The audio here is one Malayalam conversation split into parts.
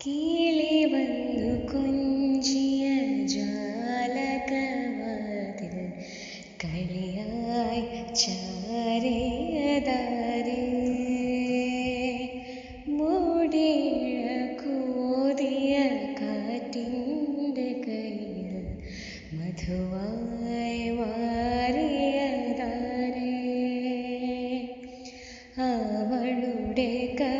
കീളെ വന്നു കൊഞ്ചിയ ജാലകവാതിൽ. കളിയായി ചാരേതാരേ മൂടിയ കൂതിയ കാറ്റിന്റെ കയ്യിൽ മധുവായി മാറിയതാരേ അവളുടെ ക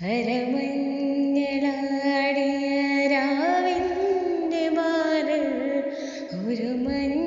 സ്വരമഞ്ഞളാടിയ രാവിന്റെ ബാലൻ ഒരു മഞ്ഞ